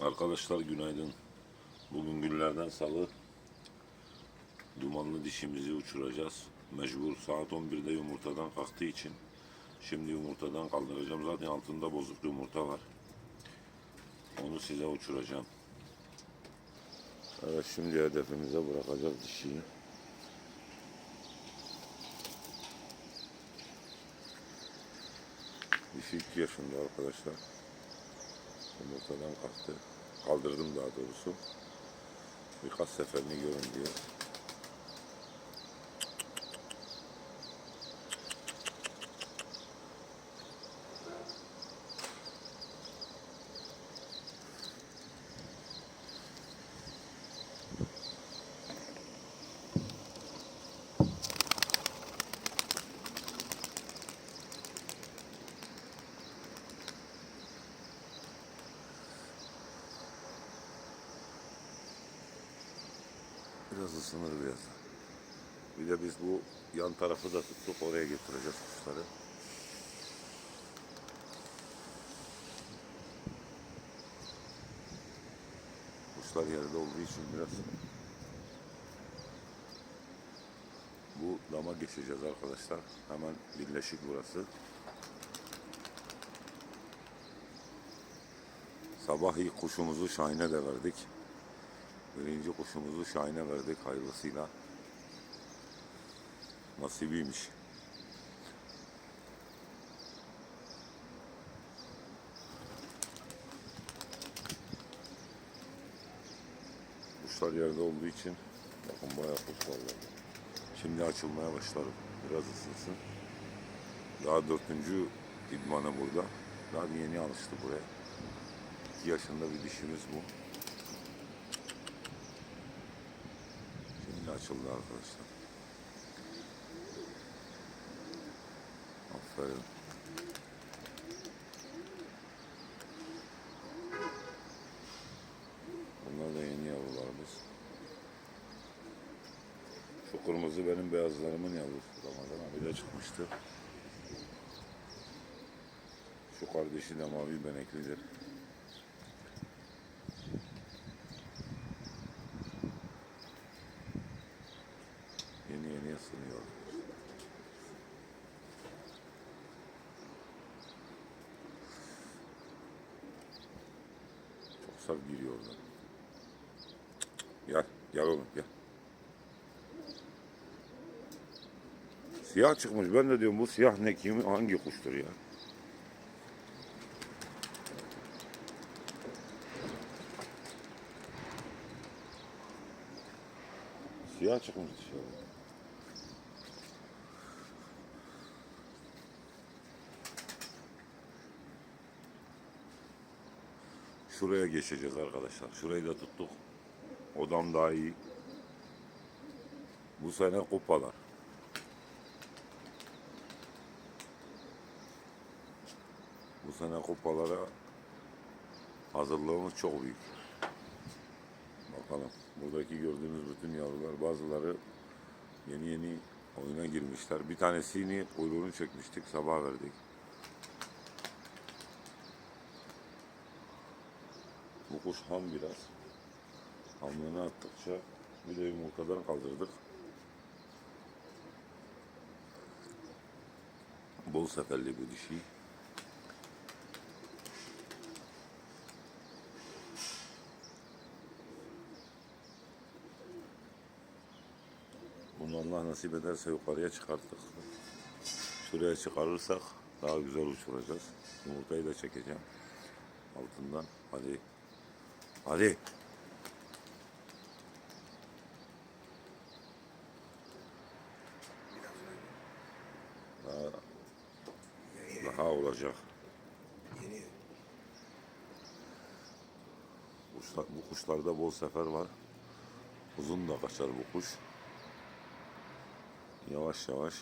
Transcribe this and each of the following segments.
Arkadaşlar günaydın. Bugün günlerden salı. Dumanlı dişimizi uçuracağız. Mecbur saat 11'de yumurtadan kalktığı için. Şimdi yumurtadan kaldıracağım. Zaten altında bozuk yumurta var. Onu size uçuracağım. Evet şimdi hedefimize bırakacağız dişiyi. Dişi 2 yaşında arkadaşlar. Yumurtadan kalktı. Kaldırdım daha doğrusu. Birkaç seferini görün diye. Biraz ısınır biraz. Bir de biz bu yan tarafı da tuttuk. Oraya getireceğiz kuşları. Kuşlar yerde olduğu için biraz bu dama geçeceğiz arkadaşlar. Hemen birleşik burası. Sabah ilk kuşumuzu Şahin'e de verdik. Birinci kuşumuzu Şahin'e verdik hayırlısıyla. Nasibiymiş. Kuşlar yerde olduğu için bakın bayağı kuş burada. Şimdi açılmaya başlar. Biraz ısınsın. Daha dördüncü idmanı burada. Daha yeni alıştı buraya. 2 yaşında bir dişimiz bu. Şimdi açıldı arkadaşlar. Aferin. Bunlar da yeni yavrularımız. Şu kırmızı benim beyazlarımın yavrusu. Ramazan abi de çıkmıştı. Şu kardeşi de mavi beneklidir. Yeni yeni ısınıyor. Sert giriyor oradan. Gel, gel oğlum gel. Siyah çıkmış. Ben de diyorum bu siyah ne kim hangi kuştur ya? Siyah çıkmış dışarı. Şuraya geçeceğiz arkadaşlar. Şurayı da tuttuk. Odam daha iyi. Bu sene kupalar. Bu sene kupalara hazırlığımız çok büyük. Bakalım. Buradaki gördüğünüz bütün yavrular bazıları yeni yeni oyuna girmişler. Bir tanesini kuyruğunu çekmiştik. Sabah verdik. Bu kuş ham biraz. Hamlını attıkça bir de yumurtadan kaldırdık. Bol seferli bu dişi. Bunu Allah nasip ederse yukarıya çıkarttık. Şuraya çıkarırsak daha güzel uçuracağız. Yumurtayı da çekeceğim altından. Hadi. Hadi. Daha, daha olacak. Kuşlar, bu kuşlarda bol sefer var. Uzun da kaçar bu kuş. Yavaş yavaş.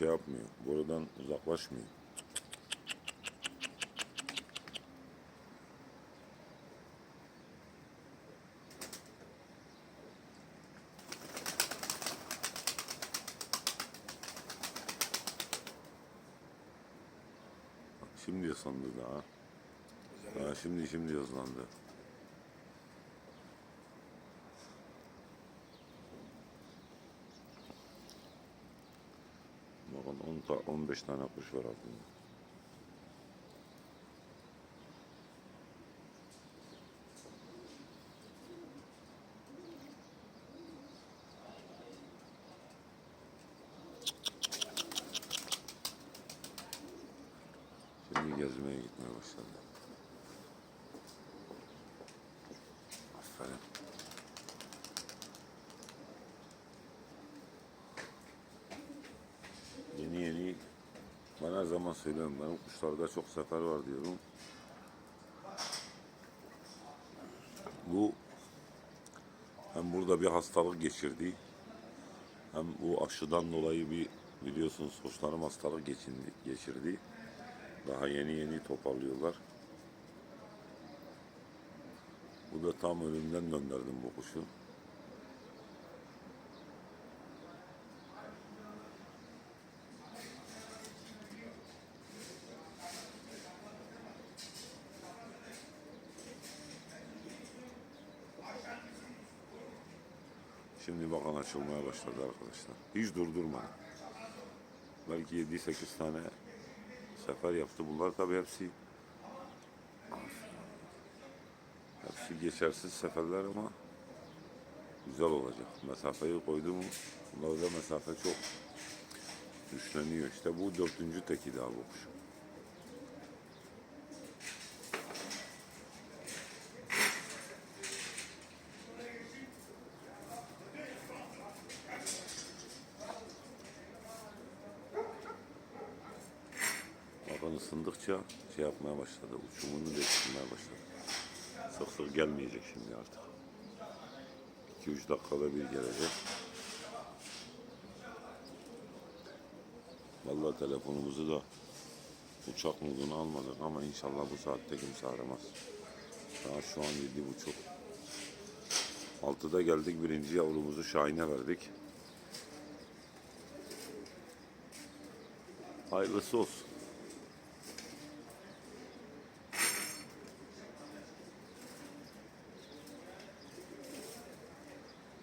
şey yapmıyor. Buradan uzaklaşmıyor. Şimdi sandı daha. Ha, şimdi şimdi hızlandı. 10 ta 15 tane kuş var altında. Şimdi gezmeye gitmeye başladı. Aferin. Yeni yeni ben her zaman söylüyorum benim kuşlarda çok sefer var diyorum. Bu hem burada bir hastalık geçirdi hem bu aşıdan dolayı bir biliyorsunuz kuşlarım hastalık geçindi, geçirdi. Daha yeni yeni toparlıyorlar. Bu da tam ölümden gönderdim bu kuşu. Şimdi bakın açılmaya başladı arkadaşlar. Hiç durdurmadı. Belki 7-8 tane sefer yaptı. Bunlar tabii hepsi hepsi geçersiz seferler ama güzel olacak. Mesafeyi koydu mu bunlarda mesafe çok güçleniyor. İşte bu dördüncü teki daha bu kuş. Bakın ısındıkça şey yapmaya başladı. Uçumunu değiştirmeye başladı. Sık sık gelmeyecek şimdi artık. 2-3 dakikada bir gelecek. Vallahi telefonumuzu da uçak moduna almadık ama inşallah bu saatte kimse aramaz. Daha şu an yedi buçuk. Altıda geldik birinci yavrumuzu Şahin'e verdik. Hayırlısı olsun.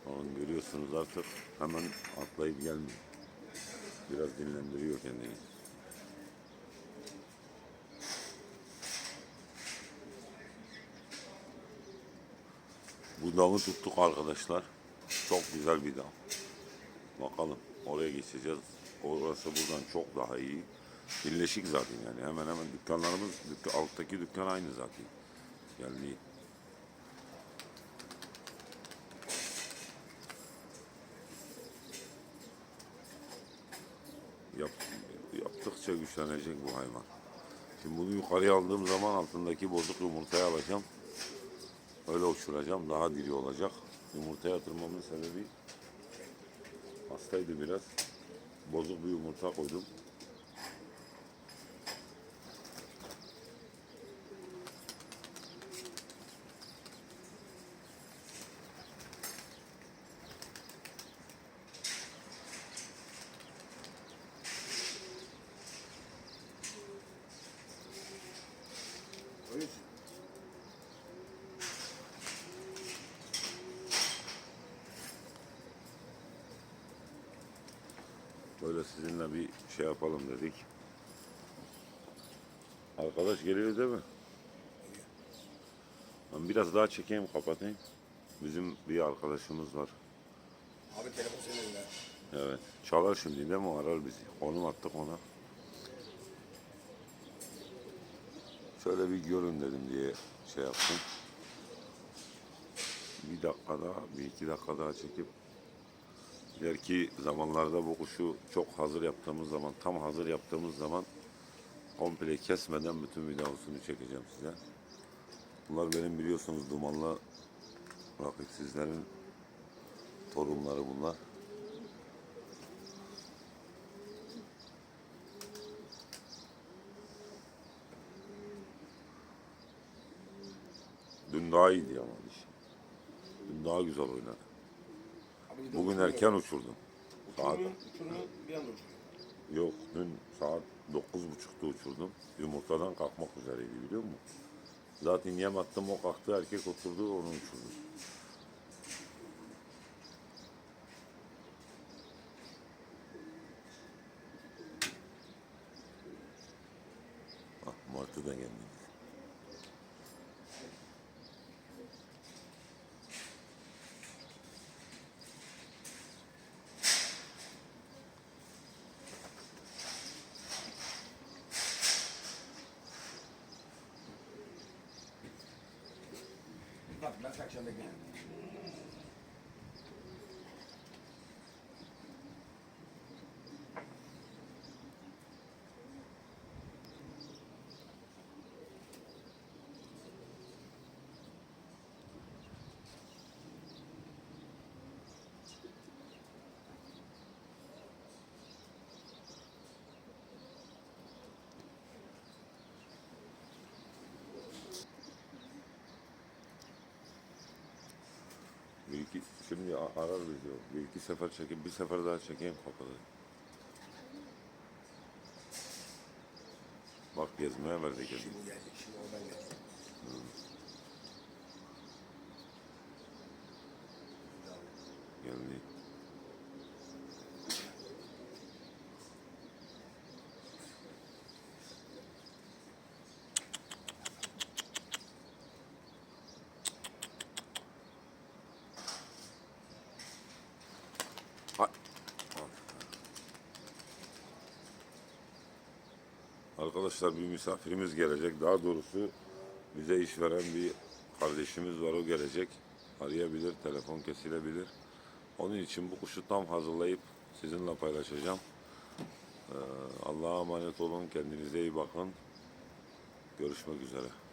Onu görüyorsunuz artık hemen atlayıp gelmiyor. Biraz dinlendiriyor kendini. Bu dağı tuttuk arkadaşlar. Çok güzel bir dağ. Bakalım oraya geçeceğiz. Orası buradan çok daha iyi. Birleşik zaten yani. Hemen hemen dükkanlarımız, dükkan, alttaki dükkan aynı zaten. Yani yaptıkça güçlenecek bu hayvan. Şimdi bunu yukarıya aldığım zaman altındaki bozuk yumurtayı alacağım. Öyle uçuracağım. Daha diri olacak. Yumurtaya yatırmamın sebebi hastaydı biraz. Bozuk bir yumurta koydum. Öyle. Sizinle bir şey yapalım dedik. Arkadaş geliyor değil mi? Ben biraz daha çekeyim kapatayım. Bizim bir arkadaşımız var. Abi telefon senin. Evet. Çalar şimdi değil mi? Arar bizi. Konum attık ona. Şöyle bir görün dedim diye şey yaptım. Bir dakika daha, bir iki dakika daha çekip ileriki zamanlarda bu kuşu çok hazır yaptığımız zaman, tam hazır yaptığımız zaman komple kesmeden bütün videosunu çekeceğim size. Bunlar benim biliyorsunuz dumanlı rakipsizlerin torunları bunlar. Dün daha iyiydi ama iş. Dün daha güzel oynadı. Bugün erken uçurdum. Saat Uçurumu, bir anda uçuruyor. Yok dün saat 9.30'da uçurdum. Yumurtadan kalkmak üzereydi biliyor musun? Zaten yem attım o kalktı erkek oturdu onu uçurdum. Ah Martı da geldi. Bak ben akşam bekleyin. Bir iki, şimdi arar bizi o. Bir iki sefer çekip bir sefer daha çekeyim kapalı. Bak gezmeye verdik. Şimdi gelecek. Şimdi oradan gelecek. Geldi. Hay- Arkadaşlar bir misafirimiz gelecek. Daha doğrusu bize iş veren bir kardeşimiz var. O gelecek. Arayabilir, telefon kesilebilir. Onun için bu kuşu tam hazırlayıp sizinle paylaşacağım. Ee, Allah'a emanet olun. Kendinize iyi bakın. Görüşmek üzere.